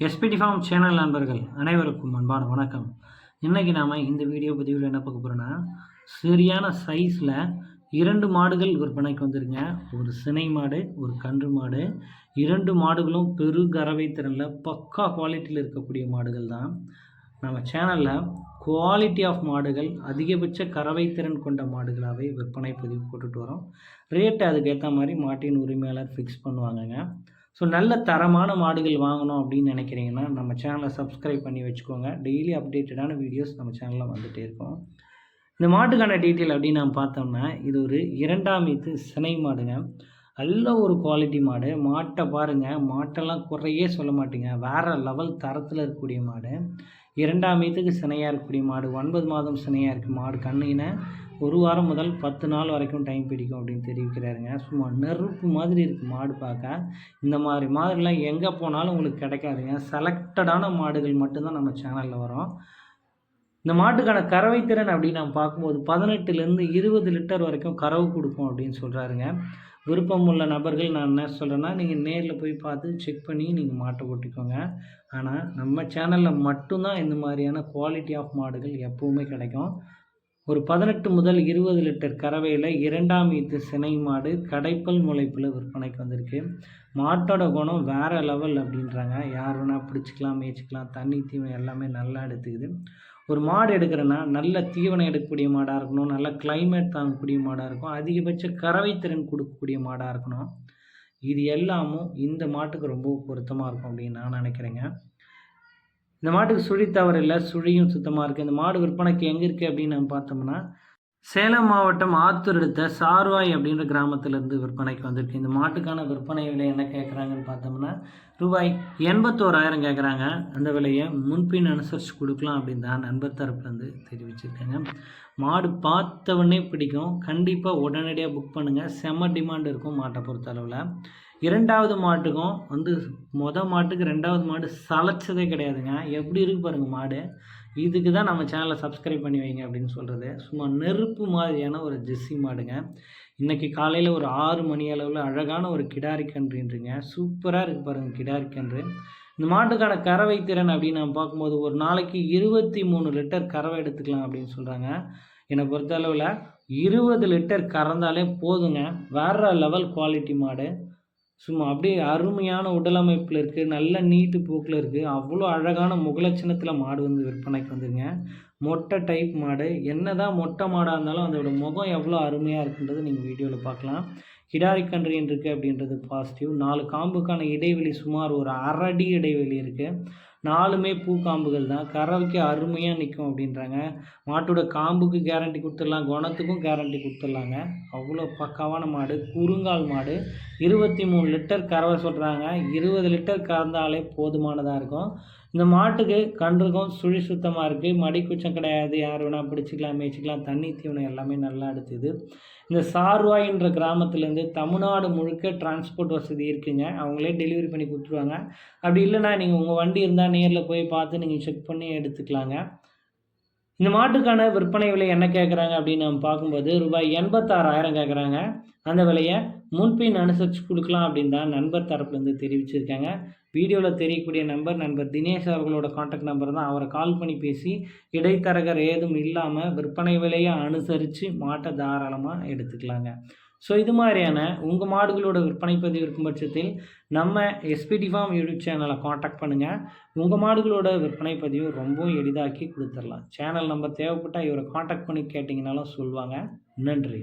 SPD form channel நண்பர்கள் அனைவருக்கும் அன்பான வணக்கம். இன்றைக்கி நாம் இந்த வீடியோ பதிவில் என்ன பார்க்க போகிறோன்னா சரியான சைஸில் இரண்டு மாடுகள் விற்பனைக்கு வந்துருங்க. ஒரு சினை மாடு ஒரு கன்று மாடு. இரண்டு மாடுகளும் பெரு கறவை திறனில் பக்கா குவாலிட்டியில் இருக்கக்கூடிய மாடுகள் தான். நம்ம சேனலில் குவாலிட்டி ஆஃப் மாடுகள் அதிகபட்ச கறவை திறன் கொண்ட மாடுகளாகவே விற்பனை பதிவு போட்டுட்டு வரோம். ரேட்டு அதுக்கேற்ற மாதிரி மாட்டின் உரிமையாளர் ஃபிக்ஸ் பண்ணுவாங்கங்க. ஸோ நல்ல தரமான மாடுகள் வாங்கணும் அப்படின்னு நினைக்கிறீங்கன்னா நம்ம சேனலை சப்ஸ்கிரைப் பண்ணி வச்சுக்கோங்க. டெய்லி அப்டேட்டடான வீடியோஸ் நம்ம சேனலில் வந்துகிட்டே இருக்கும். இந்த மாட்டுக்கான டீட்டெயில் அப்படின்னு நம்ம பார்த்தோம்னா இது ஒரு இரண்டாம் இது சினை மாடுங்க. நல்ல ஒரு குவாலிட்டி மாடு. மாட்டை பாருங்கள் மாட்டெல்லாம் குறையே சொல்ல மாட்டேங்க. வேறு லெவல் தரத்தில் இருக்கக்கூடிய மாடு. இரண்டாம் மீத்துக்கு சினையாக இருக்கக்கூடிய மாடு. ஒன்பது மாதம் சினையாக இருக்குது மாடு கண்ணுகின ஒரு வாரம் முதல் பத்து நாள் வரைக்கும் டைம் பிடிக்கும் அப்படின்னு தெரிவிக்கிறாருங்க. சும்மா நெருப்பு மாதிரி இருக்குது மாடு பார்க்க. இந்த மாதிரி மாதிரிலாம் எங்கே போனாலும் உங்களுக்கு கிடைக்காதுங்க. செலக்டடான மாடுகள் மட்டும்தான் நம்ம சேனலில் வரும். இந்த மாட்டுக்கான கறவை திறன் அப்படின்னு நம்ம பார்க்கும்போது பதினெட்டுலேருந்து இருபது லிட்டர் வரைக்கும் கறவு கொடுக்கும் அப்படின்னு சொல்கிறாருங்க விருப்பம் உள்ள நபர்கள் நான் என்ன சொல்கிறேன்னா நீங்கள் நேரில் போய் பார்த்து செக் பண்ணி நீங்கள் மாட்டை ஓட்டிக்கோங்க. ஆனால் நம்ம சேனலில் மட்டும்தான் இந்த மாதிரியான குவாலிட்டி ஆஃப் மாடுகள் எப்போவுமே கிடைக்கும். ஒரு பதினெட்டு முதல் இருபது லிட்டர் கறவையில் இரண்டாம் ஈத்து சினை மாடு கடைப்பல் முளைப்பில் விற்பனைக்கு வந்திருக்கு. மாட்டோட குணம் வேறு லெவல் அப்படின்றாங்க. யார் வேணால் பிடிச்சிக்கலாம் மேய்ச்சிக்கலாம் தண்ணி தீவனம் எல்லாமே நல்லா எடுத்துக்குது. ஒரு மாடு எடுக்கிறேன்னா நல்ல தீவனம் எடுக்கக்கூடிய மாடாக இருக்கணும் நல்ல கிளைமேட் தாங்கக்கூடிய மாடாக இருக்கும் அதிகபட்ச கறவை திறன் கொடுக்கக்கூடிய மாடாக இருக்கணும். இது எல்லாமும் இந்த மாட்டுக்கு ரொம்ப பொருத்தமாக இருக்கும் அப்படின்னு நான் நினைக்கிறேங்க. இந்த மாட்டுக்கு சுழி தவறு இல்லை சுழியும் சுத்தமாக இருக்குது இந்த மாடு விற்பனைக்கு எங்கே இருக்குது அப்படின்னு நம்ம பார்த்தோம்னா சேலம் மாவட்டம் ஆத்தூர் எடுத்த சார்வாய் அப்படின்ற கிராமத்திலேருந்து விற்பனைக்கு வந்திருக்கு. இந்த மாட்டுக்கான விற்பனை விலை என்ன கேட்குறாங்கன்னு பார்த்தோம்னா ரூபாய் எண்பத்தோராயிரம் கேட்குறாங்க. அந்த விலையை முன்பின் அனுசரித்து கொடுக்கலாம் அப்படின்னு தான் நண்பர் தரப்புலேருந்து தெரிவிச்சிருக்காங்க. மாடு பார்த்தவொடனே பிடிக்கும். கண்டிப்பாக உடனடியாக புக் பண்ணுங்கள் செம டிமாண்ட் இருக்கும் மாட்டை பொறுத்த அளவில். இரண்டாவது மாட்டுக்கும் வந்து மொதல் மாட்டுக்கு ரெண்டாவது மாடு சளைச்சதே கிடையாதுங்க. எப்படி இருக்கு பாருங்கள் மாடு. இதுக்கு தான் நம்ம சேனலை சப்ஸ்கிரைப் பண்ணி வைங்க அப்படின்னு சொல்கிறது சும்மா நெருப்பு மாதிரியான ஒரு ஜெஸ்ஸி மாடுங்க. இன்றைக்கி காலையில் ஒரு ஆறு மணி அளவில் அழகான ஒரு கிடாரி கன்றுன்றீங்க. சூப்பராக இருக்குது பாருங்கள் கிடாரி கன்று. இந்த மாட்டுக்கான கறவை திறன் அப்படின்னு நம்ம பார்க்கும்போது ஒரு நாளைக்கு இருபத்தி மூணு லிட்டர் கறவை எடுத்துக்கலாம் அப்படின்னு சொல்கிறாங்க என்னை பொறுத்தளவில் இருபது லிட்டர் கறந்தாலே போதுங்க. வேறு லெவல் குவாலிட்டி மாடு. சும்மா அப்படியே அருமையான உடலமைப்பில் இருக்குது நல்ல நீட்டு போக்கில் இருக்குது அவ்வளோ அழகான முகலட்சணத்தில் மாடு வந்து விற்பனைக்கு வந்துருங்க. மொட்டை டைப் மாடு. என்ன தான் மொட்டை மாடாக இருந்தாலும் அதோடய முகம் எவ்வளோ அருமையாக இருக்குன்றது நீங்கள் வீடியோவில் பார்க்கலாம். கிடாரி கன்றின் இருக்குது அப்படின்றது பாசிட்டிவ் நாலு காம்புக்கான இடைவெளி சுமார் ஒரு அரடி இடைவெளி இருக்குது நாலுமே பூக்காம்புகள் தான். கறவைக்கு அருமையாக நிற்கும் அப்படின்றாங்க. மாட்டோட காம்புக்கு கேரண்டி கொடுத்துடலாம். குணத்துக்கும் கேரண்டி கொடுத்துடலாங்க. அவ்வளோ பக்காவான மாடு. குறுங்கால் மாடு. இருபத்தி மூணு லிட்டர் கறவை சொல்கிறாங்க இருபது லிட்டர் கறந்தாலே போதுமானதாக இருக்கும். இந்த மாட்டுக்கு கன்றுக்கும் சுழி சுத்தமாக இருக்குது மடிக்குச்சம் கிடையாது. யார் வேணால் பிடிச்சிக்கலாம் மேய்ச்சிக்கலாம். தண்ணி தீவனம் எல்லாமே நல்லா எடுத்துது இந்த சார்வாயின்ற கிராமத்துலேருந்து தமிழ்நாடு முழுக்க டிரான்ஸ்போர்ட் வசதி இருக்குங்க. அவங்களே டெலிவரி பண்ணி கொடுத்துருவாங்க. அப்படி இல்லைனா நீங்கள் உங்கள் வண்டி இருந்தால் நேரில் போய் பார்த்து நீங்கள் செக் பண்ணி எடுத்துக்கலாங்க. இந்த மாட்டுக்கான விற்பனை விலை என்ன கேட்குறாங்க அப்படின்னு நம்ம பார்க்கும்போது ரூபாய் எண்பத்தாறாயிரம் கேட்குறாங்க அந்த விலையை முன்பின் அனுசரித்து கொடுக்கலாம் அப்படின்னு தான் நண்பர் தரப்புலேருந்து தெரிவிச்சிருக்காங்க. வீடியோவில் தெரியக்கூடிய நம்பர் நண்பர் தினேஷ் அவர்களோட காண்டாக்ட் நம்பர் தான். அவரை கால் பண்ணி பேசி இடைத்தரகர் ஏதும் இல்லாமல் விற்பனை விலையை அனுசரித்து மாட்டை தாராளமாக எடுத்துக்கலாங்க. ஸோ இது மாதிரியான உங்கள் மாடுகளோட விற்பனை பதிவு இருக்கும் பட்சத்தில் நம்ம எஸ்பிடி ஃபார்ம் யூடியூப் சேனலை காண்டாக்ட் பண்ணுங்கள் உங்கள் மாடுகளோட விற்பனை பதிவு ரொம்பவும் எளிதாக்கி கொடுத்துடலாம். சேனல் நம்பர் தேவைப்பட்டால் இவரை காண்டாக்ட் பண்ணி கேட்டிங்கனாலும் சொல்லுவாங்க. நன்றி.